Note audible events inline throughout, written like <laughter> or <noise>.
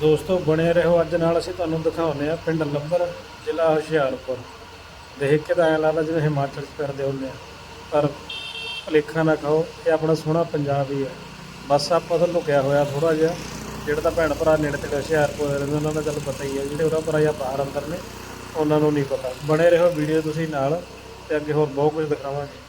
ਦੋਸਤੋ, ਬਣੇ ਰਹੋ ਅੱਜ ਨਾਲ। ਅਸੀਂ ਤੁਹਾਨੂੰ ਦਿਖਾਉਂਦੇ ਆ ਪਿੰਡ ਲੰਬਰ, ਜ਼ਿਲ੍ਹਾ ਹੁਸ਼ਿਆਰਪੁਰ। ਦੇਖ ਕੇ ਤਾਂ ਐਂ ਲੱਗਦਾ ਜਿਵੇਂ ਹਿਮਾਚਲ 'ਚ ਫਿਰਦੇ ਹੁੰਦੇ ਆ। ਪਰ ਭੁਲੇਖਾ ਨਾ ਖਾਓ, ਇਹ ਆਪਣਾ ਸੋਹਣਾ ਪੰਜਾਬ ਹੀ ਹੈ। ਬਸ ਆਪਾਂ ਤਾਂ ਲੁਕਿਆ ਹੋਇਆ ਥੋੜਾ ਜਿਹਾ, ਜਿਹੜਾ ਤਾਂ ਭੈਣ ਭਰਾ ਨੇੜੇ ਤੇੜੇ ਹੁਸ਼ਿਆਰਪੁਰ ਰਹਿੰਦੇ ਉਹਨਾਂ ਦਾ ਗੱਲ ਪਤਾ ਹੀ ਹੈ। ਜਿਹੜੇ ਉਹਦਾ ਭਰਾ ਜਾਂ ਬਾਹਰ ਅੰਦਰ ਨੇ, ਉਹਨਾਂ ਨੂੰ ਨਹੀਂ ਪਤਾ। ਬਣੇ ਰਹੋ ਵੀਡੀਓ ਤੁਸੀਂ ਨਾਲ, ਤੇ ਅੱਗੇ ਹੋਰ ਬਹੁਤ ਕੁਝ ਦਿਖਾਵਾਂਗੇ।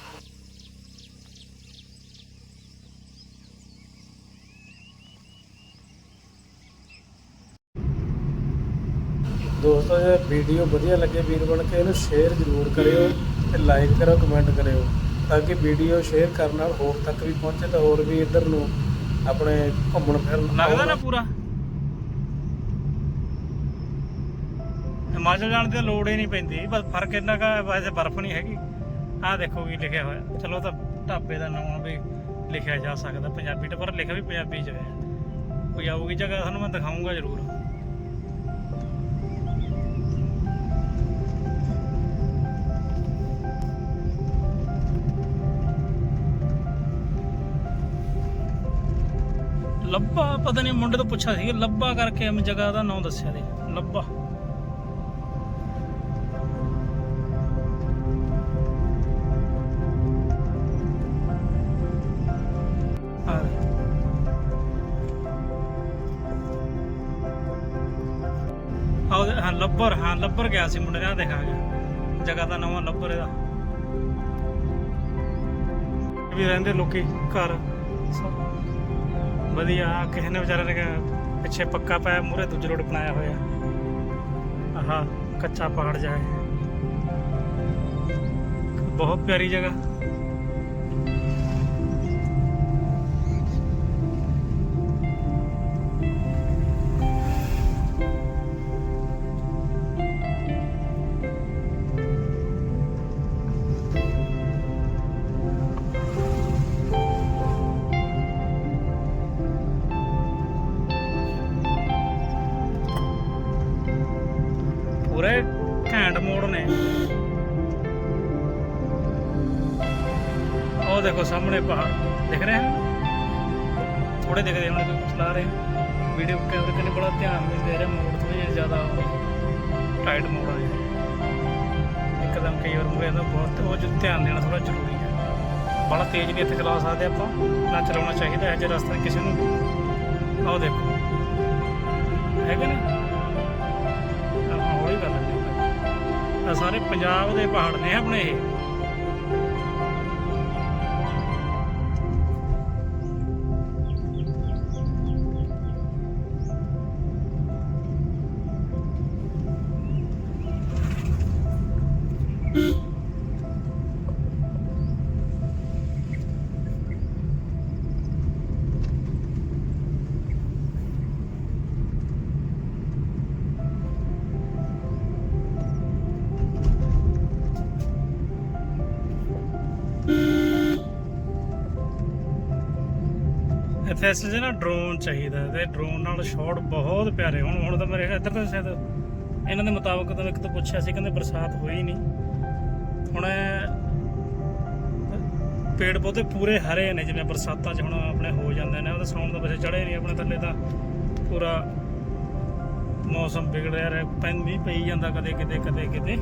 ਦੋਸਤੋ ਜੇ ਵੀਡੀਓ ਵਧੀਆ ਲੱਗੇ ਵੀਰ ਬਣ ਕੇ ਇਹਨੂੰ ਸ਼ੇਅਰ ਜ਼ਰੂਰ ਕਰਿਓ ਤੇ ਲਾਈਕ ਕਰੋ ਕਮੈਂਟ ਕਰਿਓ ਤਾਂ ਕਿ ਵੀਡੀਓ ਸ਼ੇਅਰ ਕਰਨ ਨਾਲ ਹੋਰ ਤੱਕ ਵੀ ਪਹੁੰਚੇ ਤਾਂ ਹੋਰ ਵੀ ਇੱਧਰ ਨੂੰ ਆਪਣੇ ਘੁੰਮਣ ਫਿਰਨ ਲੱਗਦਾ ਨਾ ਪੂਰਾ? ਹਿਮਾਚਲ ਜਾਣ ਦੀ ਲੋੜ ਹੀ ਨਹੀਂ ਪੈਂਦੀ ਬਸ ਫ਼ਰਕ ਇੰਨਾ ਕਾ ਵੈਸੇ ਬਰਫ਼ ਨਹੀਂ ਹੈਗੀ। ਆਹ ਦੇਖੋ ਕੀ ਲਿਖਿਆ ਹੋਇਆ। ਚਲੋ ਤਾਂ ਢਾਬੇ ਦਾ ਨਾਮ ਵੀ ਲਿਖਿਆ ਜਾ ਸਕਦਾ ਪੰਜਾਬੀ ਤੇ ਪਰ ਲਿਖਿਆ ਵੀ ਪੰਜਾਬੀ ਚ ਹੋਇਆ। ਕੋਈ ਆਊਗੀ ਜਗ੍ਹਾ ਤੁਹਾਨੂੰ ਮੈਂ ਦਿਖਾਊਂਗਾ ਜ਼ਰੂਰ। ਲੱਭਾ ਪਤਾ ਨਹੀਂ ਮੁੰਡੇ ਤੋਂ ਪੁੱਛਿਆ ਸੀ ਲੱਭਾ ਕਰਕੇ ਮੈਂ ਜਗ੍ਹਾ ਦਾ ਨਾਮ ਦੱਸਿਆ ਲੱਭਾ। ਦੇ। ਉਹਦੇ- ਹਾਂ ਲੱਭਰ ਹਾਂ ਲੱਭਰ ਗਿਆ ਸੀ ਮੁੰਡੇ ਨੇ ਆਹ ਦੇਖਾ ਗਿਆ। ਜਗ੍ਹਾ ਦਾ ਨਾਮ ਆ ਲੱਭਰ ਇਹਦਾ। ਵੀ ਰਹਿੰਦੇ ਲੋਕੀ ਘਰ। ਸਭ। ਵਧੀਆ ਆਹ ਕਿਸੇ ਨੇ ਵਿਚਾਰੇ ਨੇ ਕਿਹਾ ਪਿੱਛੇ ਪੱਕਾ ਪਾਇਆ ਮੂਰੇ ਦੂਜੇ ਰੋਡ ਬਣਾਇਆ ਹੋਇਆ ਆਹਾ ਕੱਚਾ ਪਹਾੜ ਜਾਏ ਬਹੁਤ ਪਿਆਰੀ ਜਗ੍ਹਾ ਥੋੜੇ ਦਿਖਦੇ ਹੁਣ ਕੋਈ ਚਲਾ ਰਹੇ ਵੀਡੀਓ ਕੈਮਰੇ ਤੇ ਬੜਾ ਧਿਆਨ ਨਹੀਂ ਦੇ ਰਿਹਾ ਮੋੜ ਥੋੜੀ ਜਿਹਾ ਜ਼ਿਆਦਾ ਟਾਈਟ ਮੋੜ ਹੈ ਇੱਕਦਮ ਕਈ ਵਾਰ ਮੂਰੇ ਦਾ ਬਹੁਤ ਉਹ ਜੋ ਧਿਆਨ ਦੇਣਾ ਥੋੜਾ ਜ਼ਰੂਰੀ ਹੈ। ਬੜਾ ਤੇਜ਼ ਨਹੀਂ ਇੱਥੇ ਚਲਾ ਸਕਦੇ ਆਪਾਂ, ਨਾ ਚਲਾਉਣਾ ਚਾਹੀਦਾ ਹੈ ਜੇ ਰਸਤਾ ਕਿਸੇ ਨੂੰ ਆਹ ਦੇਖੋ। ਹੈਗਾ ਨਾ? ਆਪਾਂ ਹੌਲੀ ਕਰ ਲੈਂਦੇ ਆ ਸਾਰੇ ਪੰਜਾਬ ਦੇ ਪਹਾੜ ਨੇ ਆਪਣੇ ਇਹ। ਇੱਥੇ ਅਸਲ ਨਾ ਡਰੋਨ ਚਾਹੀਦਾ ਤੇ ਡਰੋਨ ਨਾਲ ਸ਼ਾਟ ਬਹੁਤ ਪਿਆਰੇ ਹੁਣ। ਹੁਣ ਤਾਂ ਮੇਰੇ ਇੱਧਰ ਤਾਂ ਸ਼ਾਇਦ ਇਹਨਾਂ ਦੇ ਮੁਤਾਬਕ ਤਾਂ ਇੱਕ ਤਾਂ ਪੁੱਛਿਆ ਸੀ, ਕਹਿੰਦੇ ਬਰਸਾਤ ਹੋਈ ਨਹੀਂ। ਹੁਣ ਪੇੜ ਪੌਦੇ ਪੂਰੇ ਹਰੇ ਨੇ, ਜਿਵੇਂ ਬਰਸਾਤਾਂ 'ਚ ਹੁਣ ਆਪਣੇ ਹੋ ਜਾਂਦੇ ਨੇ ਉਹਦੇ ਸੌਣ ਦਾ ਵੈਸੇ ਚੜੇ ਨਹੀਂ ਆਪਣੇ ਥੱਲੇ ਤਾਂ ਪੂਰਾ ਮੌਸਮ ਵਿਗੜ ਰਿਹਾ ਪੈਨ ਵੀ ਪਈ ਜਾਂਦਾ ਕਦੇ ਕਿਤੇ ਕਦੇ ਕਿਤੇ।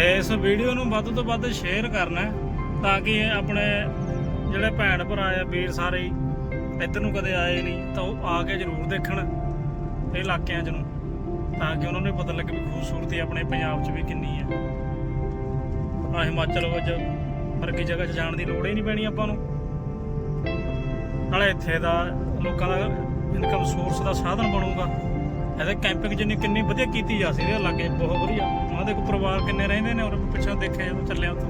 ਇਸ ਵੀਡੀਓ ਨੂੰ ਵੱਧ ਤੋਂ ਵੱਧ ਸ਼ੇਅਰ ਕਰਨਾ ਤਾਂ ਕਿ ਆਪਣੇ ਜਿਹੜੇ ਭੈਣ ਭਰਾ ਆ, ਵੀਰ ਸਾਰੇ ਇੱਧਰ ਨੂੰ ਕਦੇ ਆਏ ਨਹੀਂ, ਤਾਂ ਉਹ ਆ ਕੇ ਜ਼ਰੂਰ ਦੇਖਣ ਇਹ ਇਲਾਕਿਆਂ 'ਚ ਨੂੰ, ਤਾਂ ਕਿ ਉਹਨਾਂ ਨੂੰ ਪਤਾ ਲੱਗੇ ਵੀ ਖੂਬਸੂਰਤੀ ਆਪਣੇ ਪੰਜਾਬ 'ਚ ਵੀ ਕਿੰਨੀ ਹੈ ਆ ਹਿਮਾਚਲ ਵਿੱਚ ਵਰਗੀ ਜਗ੍ਹਾ 'ਚ ਜਾਣ ਦੀ ਲੋੜ ਹੀ ਨਹੀਂ ਪੈਣੀ ਆਪਾਂ ਨੂੰ। ਨਾਲੇ ਇੱਥੇ ਦਾ ਲੋਕਾਂ ਦਾ ਇਨਕਮ ਸੋਰਸ ਦਾ ਸਾਧਨ ਬਣੂਗਾ। ਇਹਦੇ ਕੈਂਪਿੰਗ ਜਿੰਨੀ ਕਿੰਨੀ ਵਧੀਆ ਕੀਤੀ ਜਾ ਸਕਦੀ ਹੈ ਲਾਗੇ ਬਹੁਤ ਵਧੀਆ। ਉਹਨਾਂ ਦੇ ਪਰਿਵਾਰ ਕਿੰਨੇ ਰਹਿੰਦੇ ਨੇ, ਔਰ ਪਿੱਛੋਂ ਦੇਖਿਆ ਜਦੋਂ ਚੱਲਿਆ ਉੱਥੋਂ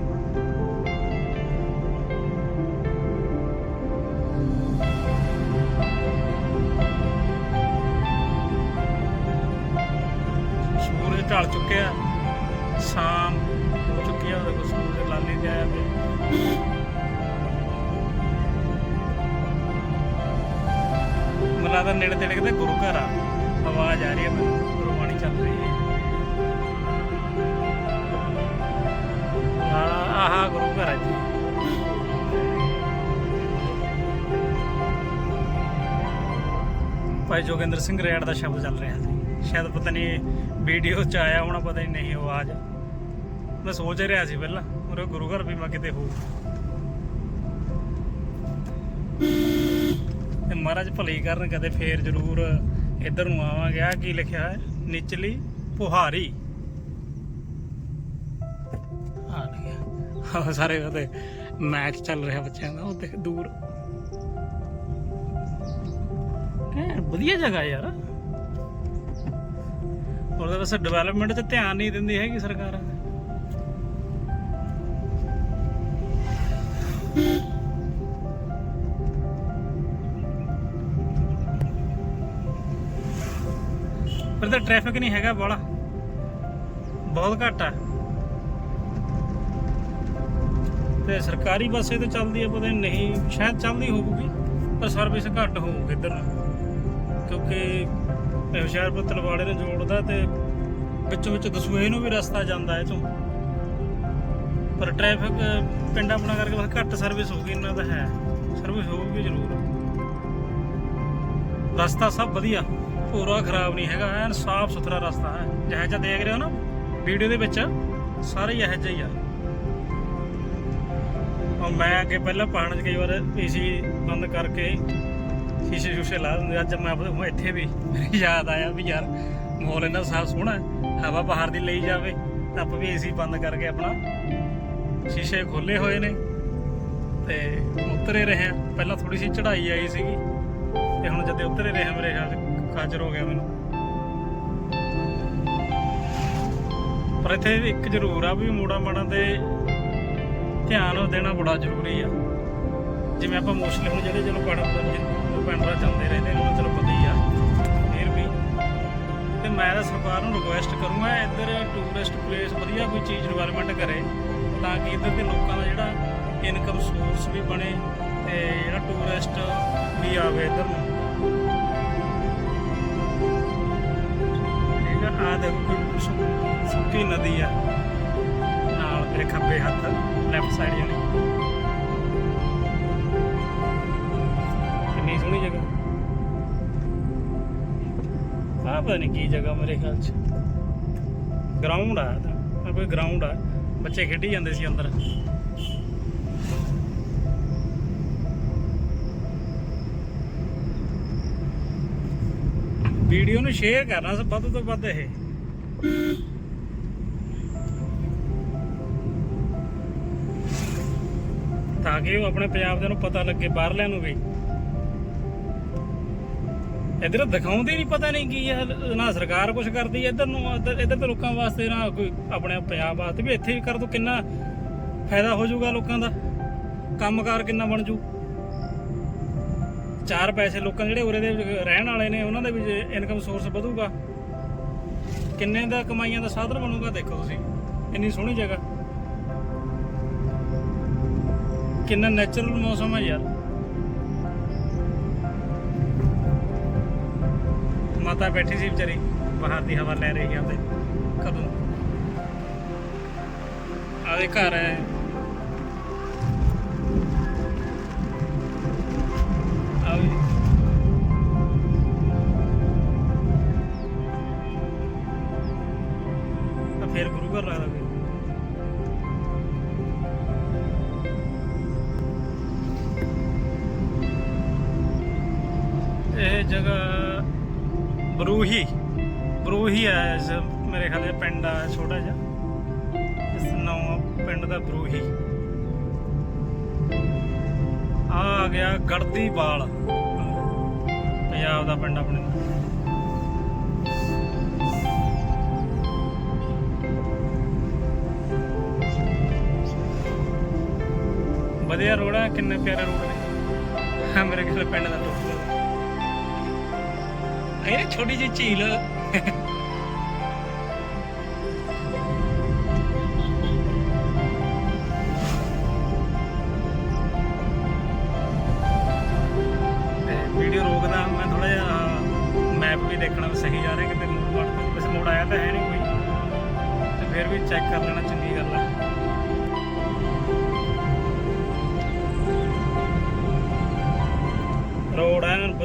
ਸੂਰਜ ਢਲ ਚੁੱਕਿਆ। ਸ਼ਾਮ ਕੇ ਆਇਆ ਪਿਆ ਮੈਨੂੰ ਲੱਗਦਾ ਨੇੜੇ ਤੇੜੇ ਕਿਤੇ ਗੁਰੂ ਘਰ ਆ। ਆਵਾਜ਼ ਆ ਰਹੀ ਹੈ ਮੈਨੂੰ। ਆਹ ਗੁਰੂ ਘਰ ਹੈ ਜੀ। ਭਾਈ ਜੋਗਿੰਦਰ ਸਿੰਘ ਰੇੜ ਦਾ ਸ਼ਬਦ ਚੱਲ ਰਿਹਾ ਸੀ। ਸ਼ਾਇਦ ਪਤਾ ਨਹੀਂ ਵੀਡੀਓ ਚ ਆਇਆ ਹੋਣਾ, ਪਤਾ ਨਹੀਂ ਨਹੀਂ ਆਵਾਜ਼ ਮੈਂ ਸੋਚ ਰਿਹਾ ਸੀ ਪਹਿਲਾਂ ਉਰੇ ਗੁਰੂ ਘਰ ਵੀ ਮੈਂ ਕਿਤੇ ਹੋ ਤੇ ਮਹਾਰਾਜ ਭਲੀ ਕਰਨ ਕਦੇ ਫੇਰ ਜ਼ਰੂਰ ਇੱਧਰ ਨੂੰ ਆਵਾਂਗੇ। ਆ ਕੀ ਲਿਖਿਆ ਹੈ? ਨਿਚਲੀ ਪੁਹਾਰੀ। ਆਹ ਸਾਰੇ ਉਹਦੇ ਮੈਚ ਚੱਲ ਰਿਹਾ ਬੱਚਿਆਂ ਦਾ, ਉਹ ਦੂਰ। ਹੈ, ਵਧੀਆ ਜਗ੍ਹਾ ਯਾਰ। ਉਹਦੇ ਵਾਸਤੇ ਡਿਵੈਲਪਮੈਂਟ ਤੇ ਧਿਆਨ ਨਹੀਂ ਦਿੰਦੀ ਹੈਗੀ ਸਰਕਾਰ। ਪਰ ਤਾਂ ਟ੍ਰੈਫਿਕ ਨਹੀਂ ਹੈਗਾ ਬੜਾ ਬਹੁਤ ਘੱਟ ਆ। ਤੇ ਸਰਕਾਰੀ ਬੱਸੇ ਤੇ ਚੱਲਦੀ ਹੈ ਪਤਾ ਨਹੀਂ, ਸ਼ਾਇਦ ਚੱਲਦੀ ਹੋਊਗੀ, ਪਰ ਸਰਵਿਸ ਘੱਟ ਹੋਊਗੀ ਇੱਧਰ। ਕਿਉਂਕਿ ਹੁਸ਼ਿਆਰਪੁਰ ਤਲਵਾੜੇ ਨੂੰ ਜੋੜਦਾ ਤੇ ਵਿੱਚੋਂ ਵਿੱਚ ਦਸੂਹੇ ਨੂੰ ਵੀ ਰਸਤਾ ਜਾਂਦਾ ਹੈ ਤੋਂ ਪਰ ਟ੍ਰੈਫਿਕ ਪਿੰਡਾਂ ਆਪਣਾ ਕਰਕੇ ਬਸ ਘੱਟ ਸਰਵਿਸ ਹੋਊਗੀ ਇਹਨਾਂ ਦਾ ਹੈ। ਸਰਵਿਸ ਹੋਊਗੀ ਜ਼ਰੂਰ। ਰਸਤਾ ਸਭ ਵਧੀਆ ਪੂਰਾ ਖਰਾਬ ਨਹੀਂ ਹੈਗਾ, ਐਨ ਸਾਫ਼ ਸੁਥਰਾ ਰਸਤਾ ਹੈ। ਜਿਹੋ ਜਿਹਾ ਦੇਖ ਰਹੇ ਹੋ ਨਾ, ਵੀਡੀਓ ਦੇ ਵਿੱਚ, ਸਾਰੇ ਹੀ ਇਹੋ ਜਿਹਾ ਹੀ ਆ। ਮੈਂ ਅੱਗੇ ਪਹਿਲਾਂ ਪਹਾੜਾਂ 'ਚ ਕਈ ਵਾਰ ਏਸੀ ਬੰਦ ਕਰਕੇ ਸ਼ੀਸ਼ੇ ਸ਼ੂਸ਼ੇ ਲਾ ਦਿੰਦੇ ਅੱਜ ਮੈਂ ਆਪਦੇ- ਇੱਥੇ ਵੀ <laughs> ਯਾਦ ਆਇਆ ਵੀ ਯਾਰ ਮਾਹੌਲ ਇੰਨਾ ਸਾਫ਼ ਸੋਹਣਾ ਹਵਾ ਬਾਹਰ ਦੀ ਲਈ ਜਾਵੇ ਤਾਂ ਆਪਾਂ ਵੀ ਏਸੀ ਬੰਦ ਕਰਕੇ ਆਪਣਾ ਸ਼ੀਸ਼ੇ ਖੋਲੇ ਹੋਏ ਨੇ ਤੇ ਉਤਰੇ ਰਹੇ ਆ ਪਹਿਲਾਂ ਥੋੜੀ ਸੀ ਚੜ੍ਹਾਈ ਆਈ ਸੀਗੀ ਤੇ ਹੁਣ ਜਦੇ ਉਤਰੇ ਰਹੇ ਆ ਮੇਰੇ ਖਿਆਲ ਖਾਜਰ ਹੋ ਗਿਆ ਮੈਨੂੰ। ਪਰ ਇੱਥੇ ਇੱਕ ਜ਼ਰੂਰ ਆ ਵੀ ਮੋੜਾ ਮਾੜਾ ਤੇ ਧਿਆਨ ਦੇਣਾ ਬੜਾ ਜ਼ਰੂਰੀ ਆ। ਜਿਵੇਂ ਆਪਾਂ ਮੁਸਲਿਮ ਜਿਹੜੇ ਚਲੋ ਪੜ੍ਹਨ ਪਿੰਡਰਾ ਜਾਂਦੇ ਰਹਿੰਦੇ ਨੇ ਚਲੋ ਪਤਾ ਹੀ ਆ। ਫਿਰ ਵੀ ਤੇ ਮੈਂ ਤਾਂ ਸਰਕਾਰ ਨੂੰ ਰਿਕੁਐਸਟ ਕਰੂੰਗਾ ਇੱਧਰ ਟੂਰਿਸਟ ਪਲੇਸ ਵਧੀਆ ਕੋਈ ਚੀਜ਼ ਡਿਵੈਲਪਮੈਂਟ ਕਰੇ, ਤਾਂ ਕਿ ਇੱਧਰ ਦੇ ਲੋਕਾਂ ਦਾ ਜਿਹੜਾ ਇਨਕਮ ਸੋਰਸ ਵੀ ਬਣੇ ਤੇ ਜਿਹੜਾ ਟੂਰਿਸਟ ਵੀ ਆਵੇ ਇੱਧਰ ਨੂੰ। ਠੀਕ ਆ? ਆ ਦੇਖੋ ਕੋਈ ਸੁੱਕੀ ਨਦੀ ਆ। ਮੇਰੇ ਖੱਬੇ ਹੱਥ ਲੈਫਟ ਸਾਈਡ ਜਾਣੀ। ਕਿੰਨੀ ਸੋਹਣੀ ਜਗ੍ਹਾ। ਆ ਪਤਾ ਨਹੀਂ ਕੀ ਜਗ੍ਹਾ ਮੇਰੇ ਖਿਆਲ ਚ। ਗਰਾਊਂਡ ਆ ਤਾਂ। ਕੋਈ ਗਰਾਊਂਡ ਆ। ਬੱਚੇ ਖੇਡੀ ਜਾਂਦੇ ਸੀ ਅੰਦਰ। ਵੀਡੀਓ ਨੂੰ ਸ਼ੇਅਰ ਕਰਨਾ ਸਭ ਵੱਧ ਤੋਂ ਵੱਧ ਇਹ। ਤਾਂ ਕਿ ਉਹ ਆਪਣੇ ਪੰਜਾਬ ਦੇ ਨੂੰ ਪਤਾ ਲੱਗੇ, ਬਾਹਰਲਿਆਂ ਨੂੰ ਵੀ। ਇਧਰ ਦਿਖਾਉਂਦੇ ਨਹੀਂ ਪਤਾ ਨਹੀਂ ਕੀ ਹੈ। ਨਾ ਸਰਕਾਰ ਕੁਝ ਕਰਦੀ, ਇੱਧਰ ਨੂੰ, ਇੱਧਰ ਦੇ ਲੋਕਾਂ ਵਾਸਤੇ ਨਾ ਕੋਈ ਆਪਣੇ ਪੰਜਾਬ ਵਾਸਤੇ ਵੀ ਇੱਥੇ ਵੀ ਕਰ ਦੋ, ਕਿੰਨਾ ਫਾਇਦਾ ਹੋ ਜਾਊਗਾ ਲੋਕਾਂ ਦਾ। ਕੰਮਕਾਰ ਕਿੰਨਾ ਬਣ ਜੂ। ਚਾਰ ਪੈਸੇ ਲੋਕਾਂ ਜਿਹੜੇ ਉਰੇ ਦੇ ਰਹਿਣ ਵਾਲੇ ਨੇ, ਉਹਨਾਂ ਦਾ ਵੀ ਇਨਕਮ ਸੋਰਸ ਵਧੂਗਾ। ਕਿੰਨੇ ਦਾ ਕਮਾਈਆਂ ਦਾ ਸਾਧਨ ਬਣੂਗਾ, ਦੇਖੋ ਤੁਸੀਂ। ਇੰਨੀ ਸੋਹਣੀ ਜਗ੍ਹਾ। ਕਿੰਨਾ ਨੈਚੁਰਲ ਮੌਸਮ ਹੈ ਯਾਰ। ਮਾਤਾ ਬੈਠੀ ਸੀ ਵਿਚਾਰੀ, ਬਾਹਰ ਦੀ ਹਵਾ ਲੈ ਰਹੀ ਆ ਤੇ ਕਦੋਂ? ਆਦੇ ਘਰ ਹੈ। ਇਹ ਜਗ੍ਹਾ ਬਰੂਹੀ ਬਰੂਹੀ ਹੈ ਇਸ ਮੇਰੇ ਖਿਆਲ ਦੇ ਪਿੰਡ ਆ, ਛੋਟਾ ਜਿਹਾ। ਇਸ ਨਾਮ ਪਿੰਡ ਦਾ ਬਰੂਹੀ। ਆ ਆ ਗਿਆ ਗੜਦੀ ਬਾਲ ਪੰਜਾਬ ਦਾ ਪਿੰਡ ਆਪਣੇ ਵਧੀਆ ਰੋਡ ਆ ਕਿੰਨੇ ਪਿਆਰੇ ਰੋਡ ਨੇ। ਮੇਰੇ ਖਿਆਲ ਪਿੰਡ ਦਾ ਇਹ ਛੋਟੀ ਜਿਹੀ ਝੀਲ। ਵੀਡੀਓ ਰੋਕਦਾ, ਮੈਂ ਥੋੜਾ ਜਿਹਾ ਮੈਪ ਵੀ ਦੇਖਣਾ ਸਹੀ ਜਾ ਰਿਹਾ, ਕਿਤੇ ਮੋੜ ਵੜਦਾ ਕੁਝ ਮੋੜ ਆਇਆ ਤਾਂ ਹੈ ਨਹੀਂ ਕੋਈ। ਤੇ ਫਿਰ ਵੀ ਚੈੱਕ ਕਰ ਲੈਣਾ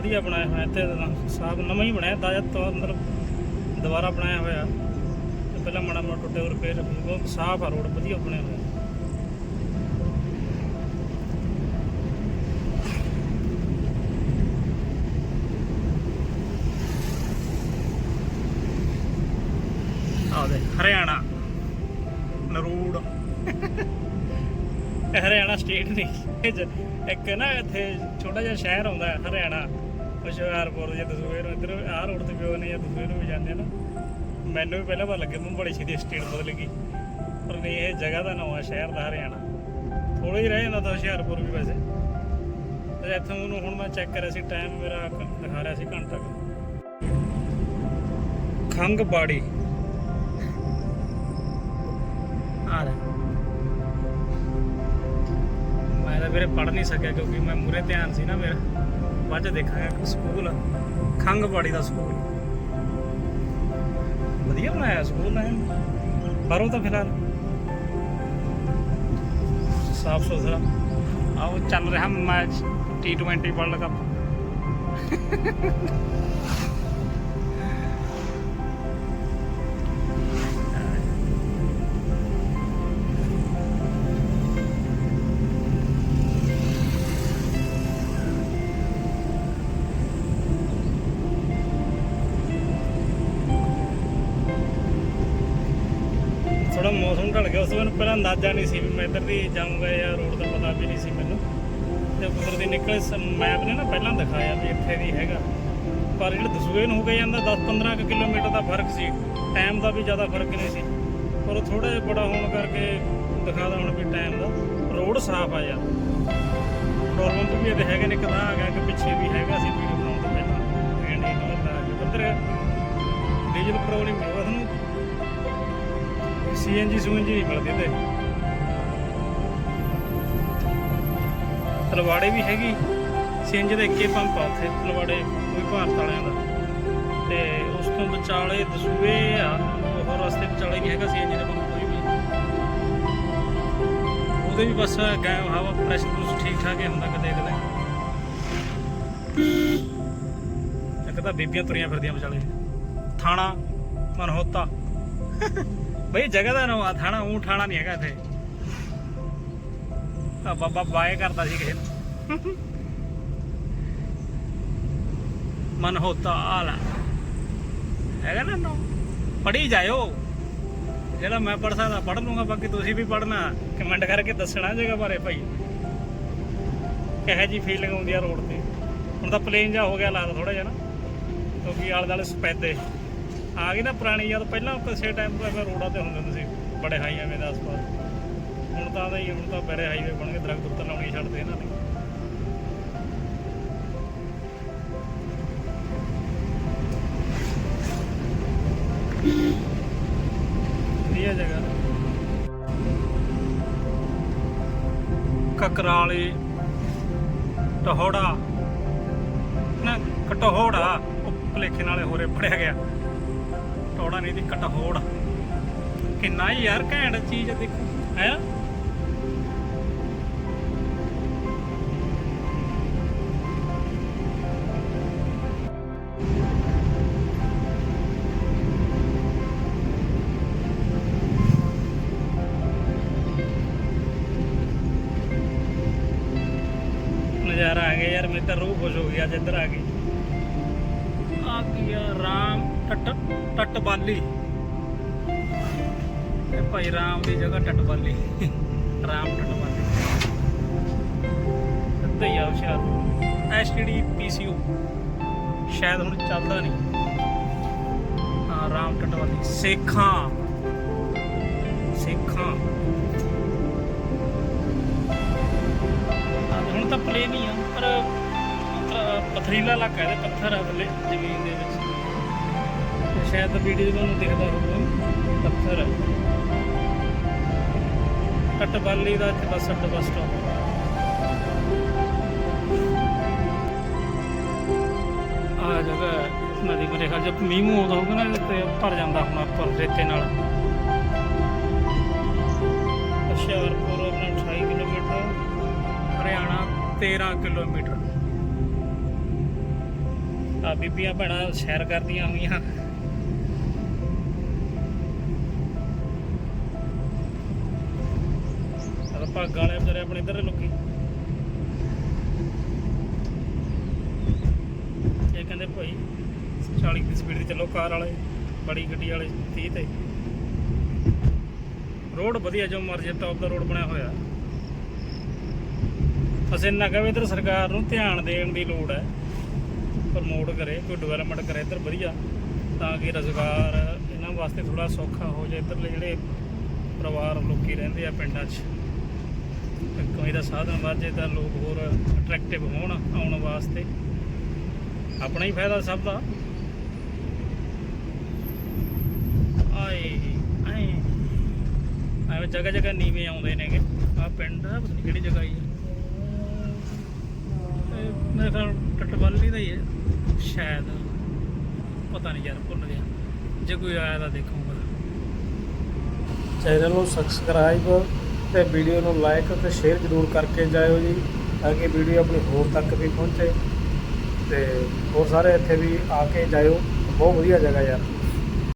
ਵਧੀਆ ਬਣਾਇਆ ਹੋਇਆ ਤੇ ਸਾਫ਼ ਨਵਾਂ ਹੀ ਬਣਾਇਆ, ਤਾਜ਼ਾ ਤੋਂ ਮਤਲਬ ਦੁਬਾਰਾ ਬਣਾਇਆ ਹੋਇਆ। ਤੇ ਪਹਿਲਾਂ ਮਾੜਾ ਮੋਟਾ ਟੁੱਟੇ ਹੋਰ ਰਿਪੇਅਰ ਬਹੁਤ ਸਾਫ਼ ਆ ਰੋਡ, ਵਧੀਆ ਬਣਿਆ ਹੋਇਆ। ਆ ਹਰਿਆਣਾ। ਨਰੂੜ। ਹਰਿਆਣਾ ਸਟੇਟ ਨਹੀਂ ਇੱਕ ਨਾ ਇੱਥੇ ਛੋਟਾ ਜਿਹਾ ਸ਼ਹਿਰ ਆਉਂਦਾ, ਹਰਿਆਣਾ। ਹੁਸ਼ਿਆਰਪੁਰ ਜਾਂ ਦਸੂਏ ਇੱਧਰ ਆਹ ਰੋਡ ਤੇ ਪਿਓ ਨੇ ਜਾਂ ਦਸੂਏ ਨੂੰ ਵੀ ਜਾਂਦੇ ਆ ਨਾ। ਮੈਨੂੰ ਵੀ ਪਹਿਲਾਂ ਪਤਾ ਲੱਗਿਆ ਮੈਂ ਬੜੀ ਛੇਤੀ ਸਟੇਟ ਬਦਲ ਗਈ। ਪਰ ਨਹੀਂ, ਇਹ ਜਗ੍ਹਾ ਦਾ ਨਾਮ ਆ, ਸ਼ਹਿਰ ਦਾ ਹਰਿਆਣਾ। ਥੋੜਾ ਹੀ ਰਹਿ ਜਾਂਦਾ ਤਾਂ ਹੁਸ਼ਿਆਰਪੁਰ ਵੀ ਵੈਸੇ। ਤੇ ਇੱਥੋਂ ਨੂੰ ਹੁਣ ਮੈਂ ਚੈੱਕ ਕਰਿਆ ਸੀ ਟਾਈਮ ਮੇਰਾ ਦਿਖਾ ਰਿਹਾ ਸੀ ਘੰਟਾ ਕੁ। ਖੰਗ ਬਾੜੀ ਆ ਲੈ ਮੈਂ ਤਾਂ ਵੀਰੇ ਪੜ ਨਹੀਂ ਸਕਿਆ ਕਿਉਂਕਿ ਮੈਂ ਮੂਰੇ ਧਿਆਨ ਸੀ ਨਾ ਮੇਰਾ। ਬਾਅਦ ਚ ਦੇਖਾਂਗਾ ਕਿ ਸਕੂਲ ਖੰਗਬਾੜੀ ਦਾ ਸਕੂਲ। ਵਧੀਆ ਬਣਾਇਆ ਸਕੂਲ ਹੈ ਬਾਹਰੋਂ ਤਾਂ ਫਿਲਹਾਲ। ਸਾਫ਼ ਸੁਥਰਾ। ਆਓ ਚੱਲ ਰਿਹਾ ਮੈਚ T20 ਵਰਲਡ ਕੱਪ ਥੋੜਾ ਮੌਸਮ ਢਲ ਗਿਆ, ਉਸ ਤੋਂ ਪਹਿਲਾਂ ਅੰਦਾਜ਼ਾ ਨਹੀਂ ਸੀ ਵੀ ਮੈਂ ਇੱਧਰ ਦੀ ਜਾਊਂਗਾ ਜਾਂ ਰੋਡ ਦਾ ਪਤਾ ਵੀ ਨਹੀਂ ਸੀ ਮੈਨੂੰ। ਤੇ ਦੀ ਨਿਕਲੇ ਮੈਪ ਨੇ ਨਾ ਪਹਿਲਾਂ ਦਿਖਾਇਆ ਵੀ ਇੱਥੇ ਦੀ ਹੈਗਾ। ਪਰ ਜਿਹੜਾ ਦਸੂਏ ਨੂੰ ਹੋ ਕੇ ਜਾਂਦਾ 10-15 ਕੁ ਕਿਲੋਮੀਟਰ ਦਾ ਫ਼ਰਕ ਸੀ। ਟਾਈਮ ਦਾ ਵੀ ਜ਼ਿਆਦਾ ਫ਼ਰਕ ਨਹੀਂ ਸੀ। ਪਰ ਥੋੜਾ ਜਿਹਾ ਬੜਾ ਹੋਣ ਕਰਕੇ ਦਿਖਾਦਾ ਹੁਣ ਵੀ ਟਾਈਮ ਦਾ। ਰੋਡ ਸਾਫ਼ ਆ ਯਾਰ। ਪ੍ਰੋਬਲਮ ਪੰਪ ਵੀ ਇਹਦੇ ਹੈਗੇ ਨੇ ਕਦਾ ਆ ਗਿਆ ਕਿ ਪਿੱਛੇ ਵੀ ਹੈਗਾ ਸੀ, ਵੀਡੀਓ ਬਣਾਉਣ ਤੋਂ ਪਹਿਲਾਂ। ਐਂਡ ਇਹ ਦਾ ਉੱਧਰ ਡੀਜ਼ਲ ਪੈਟਰੋਲ ਹੀ ਸੀਐਨਜੀ ਸੂਐਨਜੀ ਨਹੀਂ ਮਿਲਦੀ ਤੇ। ਤਲਵਾੜੇ ਵੀ ਹੈਗੀ। ਸੀਐਨਜੀ ਦਾ ਇੱਕੇ ਪੰਪ ਆ ਉੱਥੇ, ਤਲਵਾੜੇ ਕੋਈ ਭਾਰਤ ਵਾਲਿਆਂ ਦਾ। ਤੇ ਉਸ ਤੋਂ ਵਿਚਾਲੇ ਦਸੂਏ ਆ, ਉਹ ਰਸਤੇ ਵਿਚਾਲੇ ਨਹੀਂ ਹੈਗਾ ਸੀਐਨਜੀ ਦਾ ਪੰਪ ਕੋਈ ਵੀ ਉਹਦੇ ਵੀ ਬਸ ਗੈ ਹਵਾ ਪ੍ਰੈਸ਼ਰ ਪ੍ਰੂਸ ਠੀਕ ਠਾਕ ਹੀ ਹੁੰਦਾ ਕਦੇ ਕਦੇ ਇੱਕ ਤਾਂ ਬੀਬੀਆਂ ਤੁਰੀਆਂ ਫਿਰਦੀਆਂ ਵਿਚਾਲੇ। ਥਾਣਾ, ਮਨਹੋਤਾ। ਬਈ ਜਗ੍ਹਾ ਦਾ ਨਾਮ ਆ, ਥਾਣਾ ਉਹ ਥਾਣਾ ਨਹੀਂ ਹੈਗਾ ਇੱਥੇ। ਆ ਬਾਬਾ ਬਾਏ ਕਰਦਾ ਸੀ ਕਿਸੇ ਨੂੰ। ਮਨ ਹੋਤਾ ਆਲਾ। ਹੈਗਾ ਨਾ ਨੋ ਪੜੀ ਜਾਇਓ। ਜਿਹੜਾ ਮੈਂ ਪੜ ਸਕਦਾ ਪੜ ਲੂੰਗਾ ਬਾਕੀ ਤੁਸੀਂ ਵੀ ਪੜਨਾ ਕਮੈਂਟ ਕਰਕੇ ਦੱਸਣਾ ਜਗ੍ਹਾ ਬਾਰੇ ਭਾਈ। ਕਿਹੋ ਜੀ ਫੀਲਿੰਗ ਆਉਂਦੀ ਆ ਰੋਡ ਤੇ? ਹੁਣ ਤਾਂ ਪਲੇਨ ਜਾ ਹੋ ਗਿਆ ਲੱਗਦਾ ਥੋੜਾ ਜਿਹਾ ਨਾ। ਕਿਉਂਕਿ ਆਲੇ ਦੁਆਲੇ ਸਪੈਦੇ ਆ ਗਈ ਨਾ ਪੁਰਾਣੀ ਯਾਦ, ਪਹਿਲਾਂ ਕਿਸੇ ਟਾਈਮ ਤੋਂ ਰੋਡਾਂ ਤੇ ਹੁੰਦੇ ਹੁੰਦੇ ਸੀ, ਬੜੇ ਹਾਈਵੇ ਦੇ ਆਸ-ਪਾਸ। ਹੁਣ ਤਾਂ ਦਾ ਹੀ, ਹੁਣ ਤਾਂ ਬੜੇ ਹਾਈਵੇ ਬਣ ਗਏ, ਦਰਖਤ ਉੱਤਰ ਲਾਉਣੀ ਛੱਡਦੇ ਇਹਨਾਂ ਨੇ। ਵਧੀਆ ਜਗ੍ਹਾ। ਕਕਰਾਲੇ, ਟਹੋੜਾ। ਨਾ ਕਟਹੋੜਾ ਉਹ ਭੁਲੇਖੇ ਨਾਲੇ ਹੋਰੇ ਪੜਿਆ ਗਿਆ। ਟੋੜਾ ਨਹੀਂ ਦੀ ਕਟਹੋੜ। ਕਿੰਨਾ ਹੀ ਯਾਰ ਘੈਂਟ ਚੀਜ਼ ਆ, ਦੇਖੋ, ਹੈ? ਨਜ਼ਾਰਾ ਆ ਗਿਆ ਯਾਰ, ਮੇਰੇ ਤਾਂ ਰੂਹ ਖੁਸ਼ ਹੋ ਗਈ, ਅੱਜ ਇੱਧਰ ਆ ਗਈ। ਟੱਟਬਾਲੀ। ਇਹ ਭਾਈ ਰਾਮ ਦੀ ਜਗ੍ਹਾ ਟੱਟਬਾਲੀ। ਰਾਮ ਟੱਟਬਾਲੀ। ਸਿੱਧਾ ਹੀ ਆ ਹੁਸ਼ਿਆਰਪੁਰ ਐਸਟੀਡੀ ਪੀਸੀਯੂ ਸ਼ਾਇਦ ਹੁਣ ਚੱਲਦਾ ਨਹੀਂ। ਹਾਂ, ਰਾਮ ਟੱਟਬਾਲੀ। ਸੇਖਾਂ। ਸੇਖਾਂ। ਹੁਣ ਤਾਂ ਪਲੇ ਨਹੀਂ ਆ, ਪਰ ਪਥਰੀਲਾ ਇਲਾਕਾ ਹੈ, ਪੱਥਰ ਆ ਥੱਲੇ, ਜ਼ਮੀਨ ਦੇ ਵਿੱਚ। ਸ਼ਾਇਦ ਵੀਡੀਓ ਤੁਹਾਨੂੰ ਦਿਖਦਾ ਹੋਊਗਾ, ਪੱਥਰ ਹੈ। ਦਾ ਇੱਥੇ ਬੱਸ ਅੱਡਾ ਬੱਸ ਸਟਾਪ ਆ ਜਗ੍ਹਾ ਨਦੀ ਮੇਰੇ ਖਿਆਲ ਜਦ ਮੀਂਹ ਮੂੰਹ ਆਉਂਦਾ ਹੋਊਗਾ ਨਾ ਤੇ ਭਰ ਜਾਂਦਾ ਹੁਣ ਉੱਪਰ, ਰੇਤੇ ਨਾਲ। ਹੁਸ਼ਿਆਰਪੁਰ ਆਪਣਾ 28 ਕਿਲੋਮੀਟਰ, ਹਰਿਆਣਾ 13 ਕਿਲੋਮੀਟਰ। ਆ ਬੀਬੀਆਂ ਭੈਣਾਂ, ਸੈਰ ਕਰਦੀਆਂ ਹੋਈਆਂ। ਆ ਭਾਗਾਂ ਵਾਲੇ ਵਿਚਾਰੇ ਆਪਣੇ ਇੱਧਰ ਦੇ ਲੋਕੀ। ਇਹ ਕਹਿੰਦੇ ਭਾਈ 40 ਦੀ ਸਪੀਡ ਤੇ ਚੱਲੋ ਕਾਰ ਵਾਲੇ, ਬੜੀ ਗੱਡੀ ਵਾਲੇ 30 ਤੇ। ਰੋਡ ਵਧੀਆ ਜੋ ਮਰਜ਼ੀ ਟੌਪ ਦਾ ਰੋਡ ਬਣਿਆ ਹੋਇਆ। ਅਸੀਂ ਨਾ ਕਹੇ ਇਧਰ ਸਰਕਾਰ ਨੂੰ ਧਿਆਨ ਦੇਣ ਦੀ ਲੋੜ ਹੈ। ਪ੍ਰਮੋਟ ਕਰੇ, ਕੋਈ ਡਿਵੈਲਪਮੈਂਟ ਕਰੇ, ਇੱਧਰ ਵਧੀਆ। ਤਾਂ ਕਿ ਰੁਜ਼ਗਾਰ ਇਹਨਾਂ ਵਾਸਤੇ ਥੋੜਾ ਸੌਖਾ ਹੋ ਜਾਏ, ਇੱਧਰਲੇ ਜਿਹੜੇ ਪਰਿਵਾਰ ਲੋਕੀ ਰਹਿੰਦੇ ਆ ਪਿੰਡਾਂ 'ਚ। ਕਮਾਈ ਦਾ ਸਾਧਨ ਵੱਧ ਜੇ ਤਾਂ ਲੋਕ ਹੋਰ ਅਟਰੈਕਟਿਵ ਹੋਣ, ਆਉਣ ਵਾਸਤੇ। ਆਪਣਾ ਹੀ ਫਾਇਦਾ ਸਭ ਦਾ। ਆਏ ਆਏ। ਐਵੇਂ ਜਗ੍ਹਾ ਜਗ੍ਹਾ ਨੀਵੇਂ ਆਉਂਦੇ ਨੇਗੇ। ਆ ਪਿੰਡ ਆ, ਪਤਾ ਨਹੀਂ ਕਿਹੜੀ ਜਗ੍ਹਾ ਹੀ ਹੈ ਮੇਰੇ ਖਿਆਲ ਟਟਵੱਲੀ ਦਾ ਹੀ ਹੈ, ਸ਼ਾਇਦ। ਪਤਾ ਨਹੀਂ ਯਾਰ, ਭੁੱਲ ਗਿਆ। ਜੇ ਕੋਈ ਆਇਆ ਤਾਂ ਦੇਖੂਗਾ। ਚੈਨਲ ਨੂੰ ਸਬਸਕ੍ਰਾਈਬ ਤੇ ਵੀਡੀਓ ਨੂੰ ਲਾਈਕ ਅਤੇ ਸ਼ੇਅਰ ਜ਼ਰੂਰ ਕਰਕੇ ਜਾਇਓ ਜੀ, ਤਾਂ ਕਿ ਵੀਡੀਓ ਆਪਣੀ ਹੋਰ ਤੱਕ ਵੀ ਪਹੁੰਚੇ। ਤੇ ਹੋਰ ਸਾਰੇ ਇੱਥੇ ਵੀ ਆ ਕੇ ਜਾਇਓ। ਬਹੁਤ ਵਧੀਆ ਜਗ੍ਹਾ ਯਾਰ।